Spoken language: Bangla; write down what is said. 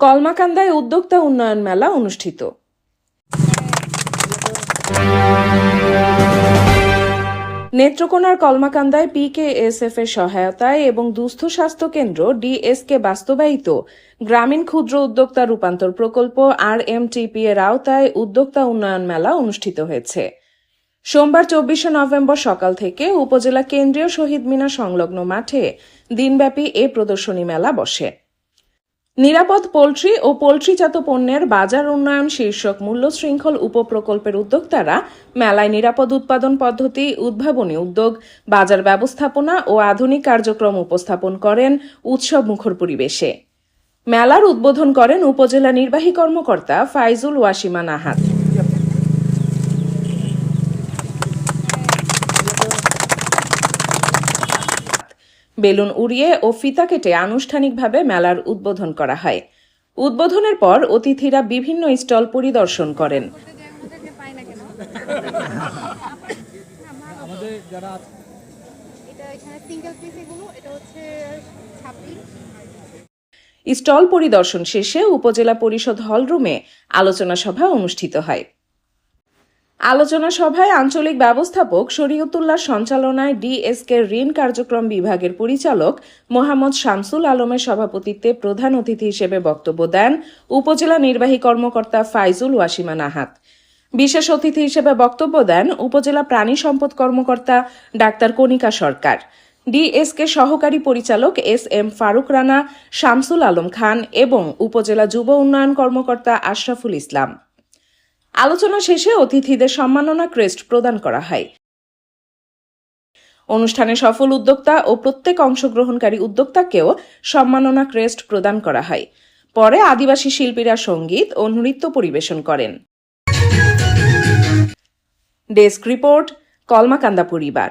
কলমাকান্দায় উদ্যোক্তা উন্নয়ন মেলা অনুষ্ঠিত। নেত্রকোনার কলমাকান্দায় পিকেএসএফ এর সহায়তায় এবং দুস্থ স্বাস্থ্য কেন্দ্র ডিএসকে বাস্তবায়িত গ্রামীণ ক্ষুদ্র উদ্যোক্তা রূপান্তর প্রকল্প আর এমটিপি এর আওতায় উদ্যোক্তা উন্নয়ন মেলা অনুষ্ঠিত হয়েছে। সোমবার চব্বিশে নভেম্বর সকাল থেকে উপজেলা কেন্দ্রীয় শহীদ মিনার সংলগ্ন মাঠে দিনব্যাপী এ প্রদর্শনী মেলা বসে। নিরাপদ পোলট্রি ও পোলট্রিজাত পণ্যের বাজার উন্নয়ন শীর্ষক মূল্য শৃঙ্খল উপপ্রকল্পের উদ্যোক্তারা মেলায় নিরাপদ উৎপাদন পদ্ধতি, উদ্ভাবনী উদ্যোগ, বাজার ব্যবস্থাপনা ও আধুনিক কার্যক্রম উপস্থাপন করেন উৎসব মুখর পরিবেশে। মেলার উদ্বোধন করেন উপজেলা নির্বাহী কর্মকর্তা ফাইজুল ওয়াসিমা নাহাত। বেলুন উড়িয়ে ও ফিতা কেটে আনুষ্ঠানিকভাবে মেলার উদ্বোধন করা হয়। উদ্বোধনের পর অতিথিরা বিভিন্ন স্টল পরিদর্শন করেন। আমাদের যারা এটা এখানে সিঙ্গেল পিস এগুলো এটা হচ্ছে ছাব্বিশ স্টল পরিদর্শন শেষে উপজেলা পরিষদ হলরুমে আলোচনা সভা অনুষ্ঠিত হয়। আলোচনা সভায় আঞ্চলিক ব্যবস্থাপক শরীয়তুল্লাহ সঞ্চালনায় ডিএসকে ঋণ কার্যক্রম বিভাগের পরিচালক মোহাম্মদ শামসুল আলমের সভাপতিত্বে প্রধান অতিথি হিসেবে বক্তব্য দেন উপজেলা নির্বাহী কর্মকর্তা ফাইজুল ওয়াসিমা নাহাত। বিশেষ অতিথি হিসেবে বক্তব্য দেন উপজেলা প্রাণী সম্পদ কর্মকর্তা ডাক্তার কণিকা সরকার। ডিএসকে সহকারী পরিচালক এস এম ফারুক রানা, শামসুল আলম খান এবং উপজেলা যুব উন্নয়ন কর্মকর্তা আশরাফুল ইসলাম। আলোচনা শেষে অতিথিদের সম্মাননা ক্রেস্ট প্রদান করা হয়। অনুষ্ঠানে সফল উদ্যোক্তা ও প্রত্যেক অংশগ্রহণকারী উদ্যোক্তাকেও সম্মাননা ক্রেস্ট প্রদান করা হয়। পরে আদিবাসী শিল্পীরা সংগীত ও নৃত্য পরিবেশন করেন। ডেস্ক রিপোর্ট, কলমাকান্দা পরিবার।